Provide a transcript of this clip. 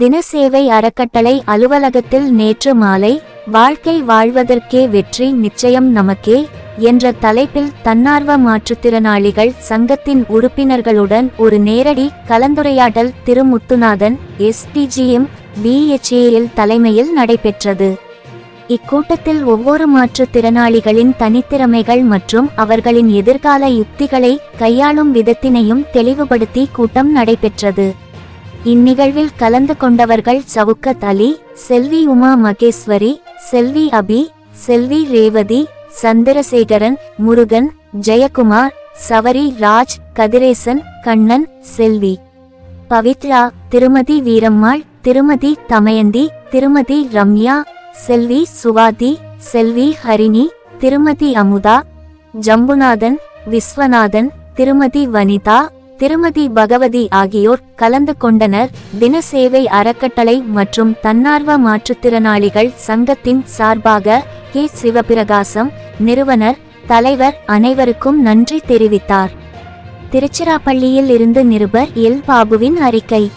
தினசேவை அறக்கட்டளை அலுவலகத்தில் நேற்று மாலை வாழ்க்கை வாழ்வதற்கே வெற்றி நிச்சயம் நமக்கே என்ற தலைப்பில் தன்னார்வ மாற்றுத்திறனாளிகள் சங்கத்தின் உறுப்பினர்களுடன் ஒரு நேரடி கலந்துரையாடல் திருமுத்துநாதன் எஸ்பிஜிஎம் பிஎச்ஏஎல் தலைமையில் நடைபெற்றது. இக்கூட்டத்தில் ஒவ்வொரு மாற்றுத்திறனாளிகளின் தனித்திறமைகள் மற்றும் அவர்களின் எதிர்கால யுக்திகளை கையாளும் விதத்தினையும் தெளிவுபடுத்தி கூட்டம் நடைபெற்றது. இந்நிகழ்வில் கலந்து கொண்டவர்கள் சவுக்கத் அலி செல்வி உமா மகேஸ்வரி செல்வி அபி செல்வி ரேவதி சந்திரசேகரன் முருகன் ஜெயக்குமார் சவரி ராஜ் கதிரேசன் கண்ணன் செல்வி. பவித்ரா திருமதி வீரம்மாள் திருமதி தமயந்தி திருமதி ரம்யா செல்வி சுவாதி செல்வி ஹரிணி திருமதி அமுதா ஜம்புநாதன் விஸ்வநாதன் திருமதி வனிதா திருமதி பகவதி ஆகியோர் கலந்து கொண்டனர். தினசேவை அறக்கட்டளை மற்றும் தன்னார்வ மாற்றுத்திறனாளிகள் சங்கத்தின் சார்பாக கே. சிவபிரகாசம் நிறுவனர் தலைவர் அனைவருக்கும் நன்றி தெரிவித்தார். திருச்சிராப்பள்ளியில் இருந்து நிருபர் எல். பாபுவின் அறிக்கை.